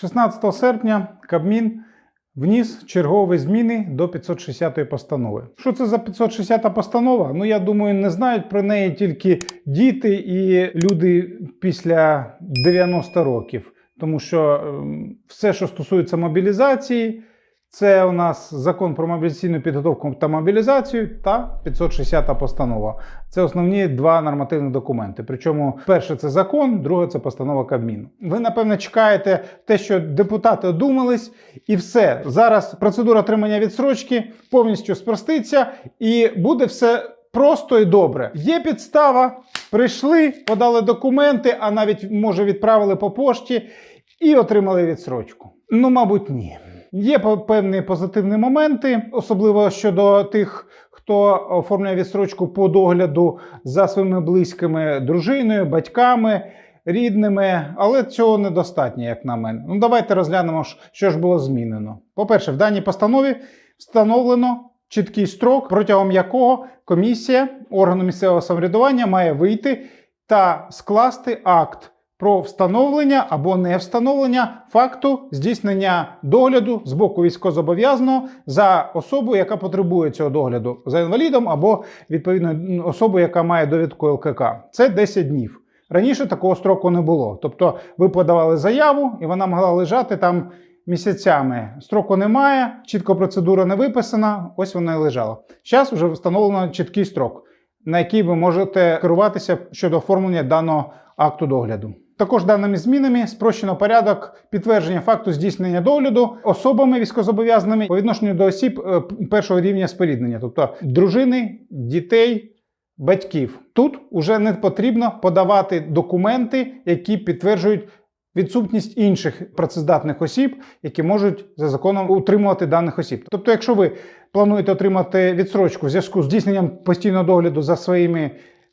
16 серпня Кабмін вніс чергові зміни до 560 постанови. Що це за 560 постанова? Ну я думаю, не знають про неї тільки діти і люди після 90 років, тому що ем, все, що стосується мобілізації, це у нас закон про мобілізаційну підготовку та мобілізацію та 560 постанова. Це основні два нормативні документи. Причому перше це закон, друге це постанова Кабміну. Ви напевно чекаєте те, що депутати одумались, і все зараз процедура отримання відсрочки повністю спроститься, і буде все просто і добре. Є підстава, прийшли, подали документи, а навіть може відправили по пошті і отримали відсрочку. Ну, мабуть, ні. Є певні позитивні моменти, особливо щодо тих, хто оформляє відстрочку по догляду за своїми близькими дружиною, батьками, рідними, але цього недостатньо, як на мене. Ну, давайте розглянемо, що ж було змінено. По-перше, в даній постанові встановлено чіткий строк, протягом якого комісія органу місцевого самоврядування має вийти та скласти акт про встановлення або не встановлення факту здійснення догляду з боку військовозобов'язаного за особу, яка потребує цього догляду, за інвалідом або відповідно особу, яка має довідку ЛКК. Це 10 днів. Раніше такого строку не було. Тобто ви подавали заяву, і вона могла лежати там місяцями. Строку немає, чітко процедура не виписана, ось вона і лежала. Зараз вже встановлено чіткий строк, на який ви можете керуватися щодо оформлення даного акту догляду. Також даними змінами спрощено порядок підтвердження факту здійснення догляду особами військовозобов'язаними по відношенню до осіб е, першого рівня споріднення, тобто дружини, дітей, батьків. Тут уже не потрібно подавати документи, які підтверджують відсутність інших працездатних осіб, які можуть за законом утримувати даних осіб. Тобто, якщо ви плануєте отримати відсрочку в зв'язку з здійсненням постійного догляду за своїми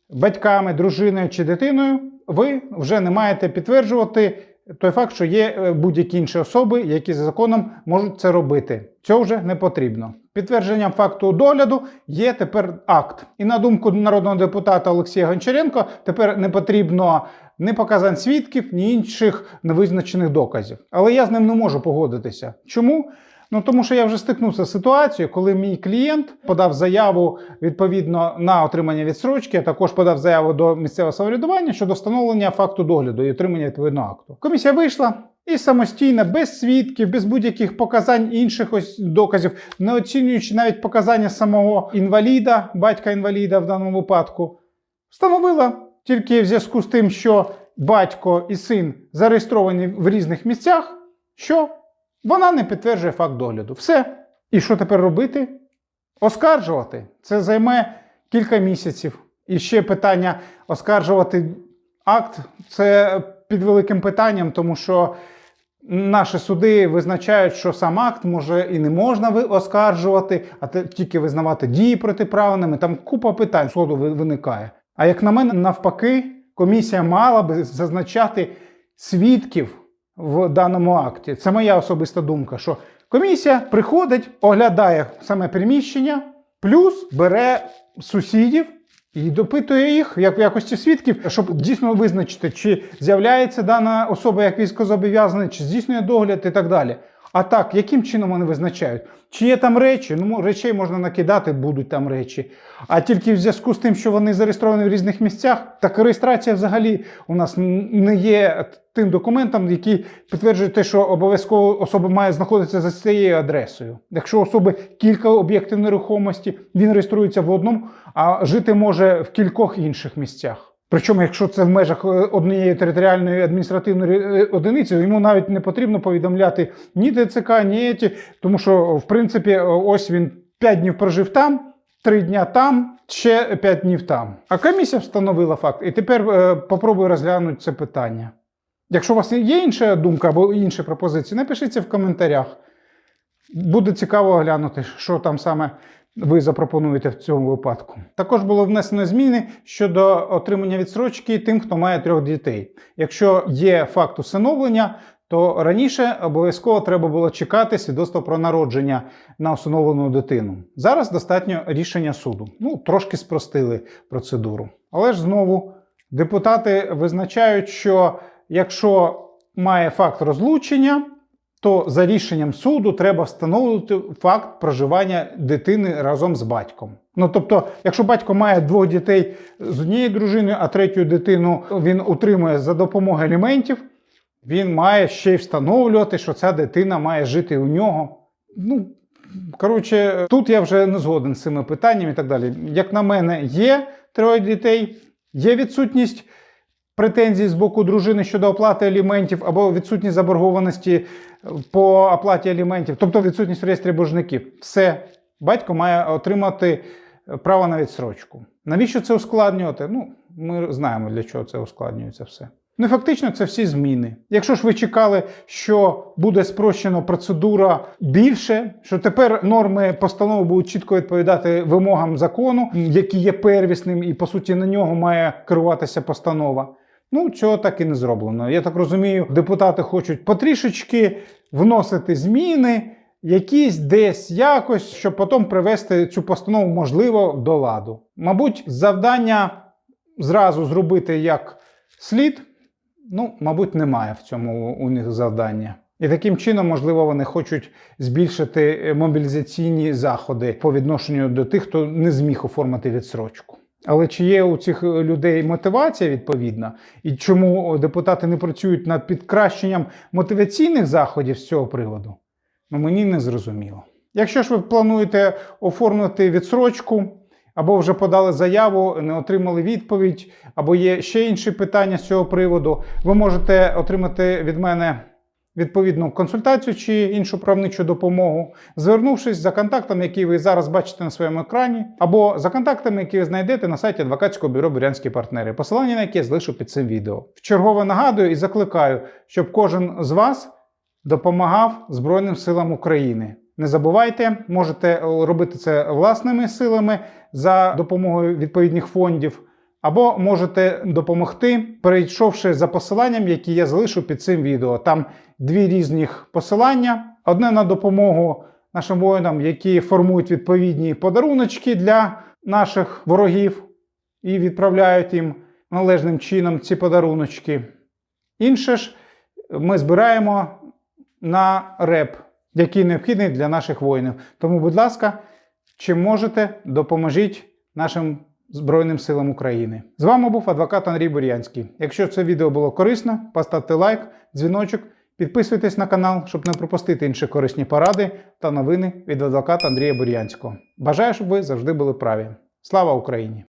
батьками, дружиною чи дитиною, ви вже не маєте підтверджувати той факт, що є е, будь-які інші особи, які за законом можуть це робити. Цього вже не потрібно. Підтвердженням факту догляду є тепер акт. І на думку народного депутата Олексія Гончаренко, тепер не потрібно ні показань свідків, ні інших невизначених доказів. Але я з ним не можу погодитися. Чому? Ну тому що я вже стикнувся з ситуацією, коли мій клієнт подав заяву відповідно на отримання відсрочки, а також подав заяву до місцевого самоврядування щодо встановлення факту догляду і отримання відповідного акту. Комісія вийшла. І самостійно, без свідків, без будь-яких показань інших ось доказів, не оцінюючи навіть показання самого інваліда, батька інваліда в даному випадку, встановила тільки в зв'язку з тим, що батько і син зареєстровані в різних місцях, що вона не підтверджує факт догляду. Все. І що тепер робити? Оскаржувати. Це займе кілька місяців. І ще питання оскаржувати акт це під великим питанням, тому що наші суди визначають, що сам акт може і не можна оскаржувати, а тільки визнавати дії протиправними. Там купа питань суду виникає. А як на мене, навпаки, комісія мала би зазначати свідків в даному акті. Це моя особиста думка, що комісія приходить, оглядає саме приміщення, плюс бере сусідів і допитує їх як в якості свідків, щоб дійсно визначити, чи з'являється дана особа як військовозобов'язаний, чи здійснює догляд і так далі. А так, яким чином вони визначають? Чи є там речі? Ну, речей можна накидати, будуть там речі. А тільки в зв'язку з тим, що вони зареєстровані в різних місцях, так реєстрація взагалі у нас не є тим документом, який підтверджує те, що обов'язково особа має знаходитися за цією адресою. Якщо особи кілька об'єктів нерухомості, він реєструється в одному, а жити може в кількох інших місцях. Причому, якщо це в межах е, однієї територіальної адміністративної е, одиниці, йому навіть не потрібно повідомляти ні ТЦК, ні ті, тому що, в принципі, е, ось він 5 днів прожив там, 3 дня там, ще 5 днів там. А комісія встановила факт. І тепер е, попробую розглянути це питання. Якщо у вас є інша думка або інші пропозиції, напишіть це в коментарях. Буде цікаво оглянути, що там саме ви запропонуєте в цьому випадку. Також було внесено зміни щодо отримання відсрочки тим, хто має трьох дітей. Якщо є факт усиновлення, то раніше обов'язково треба було чекати свідоцтво про народження на усиновлену дитину. Зараз достатньо рішення суду. Ну, трошки спростили процедуру. Але ж знову депутати визначають, що якщо має факт розлучення, то за рішенням суду треба встановлювати факт проживання дитини разом з батьком. Ну тобто, якщо батько має двох дітей з однією дружиною, а третю дитину він утримує за допомогою аліментів, він має ще й встановлювати, що ця дитина має жити у нього. Ну, коротше, тут я вже не згоден з цими питаннями і так далі. Як на мене, є троє дітей, є відсутність претензій з боку дружини щодо оплати аліментів або відсутність заборгованості по оплаті аліментів, тобто відсутність в реєстрі боржників. Все, батько має отримати право на відсрочку. Навіщо це ускладнювати? Ну, ми знаємо, для чого це ускладнюється все. Ну, фактично, це всі зміни. Якщо ж ви чекали, що буде спрощена процедура більше, що тепер норми постанови будуть чітко відповідати вимогам закону, який є первісним, і по суті на нього має керуватися постанова. Ну, цього так і не зроблено. Я так розумію, депутати хочуть потрішечки вносити зміни, якісь десь якось, щоб потім привести цю постанову, можливо, до ладу. Мабуть, завдання зразу зробити як слід, ну, мабуть, немає в цьому у них завдання. І таким чином, можливо, вони хочуть збільшити мобілізаційні заходи по відношенню до тих, хто не зміг оформити відсрочку. Але чи є у цих людей мотивація відповідна, і чому депутати не працюють над підкращенням мотиваційних заходів з цього приводу? Ну мені не зрозуміло. Якщо ж ви плануєте оформити відсрочку, або вже подали заяву, не отримали відповідь, або є ще інші питання з цього приводу, ви можете отримати від мене відповідну консультацію чи іншу правничу допомогу, звернувшись за контактами, які ви зараз бачите на своєму екрані, або за контактами, які ви знайдете на сайті адвокатського бюро Бурянські партнери, посилання на яке залишу під цим відео. Вчергове нагадую і закликаю, щоб кожен з вас допомагав Збройним силам України. Не забувайте, можете робити це власними силами за допомогою відповідних фондів, або можете допомогти, перейшовши за посиланням, які я залишу під цим відео. Там дві різних посилання: одне на допомогу нашим воїнам, які формують відповідні подаруночки для наших ворогів і відправляють їм належним чином ці подаруночки. Інше ж ми збираємо на реп, який необхідний для наших воїнів. Тому, будь ласка, чим можете, допоможіть нашим Збройним силам України. З вами був адвокат Андрій Бурянський. Якщо це відео було корисно, поставте лайк, дзвіночок, підписуйтесь на канал, щоб не пропустити інші корисні поради та новини від адвоката Андрія Бурянського. Бажаю, щоб ви завжди були праві. Слава Україні!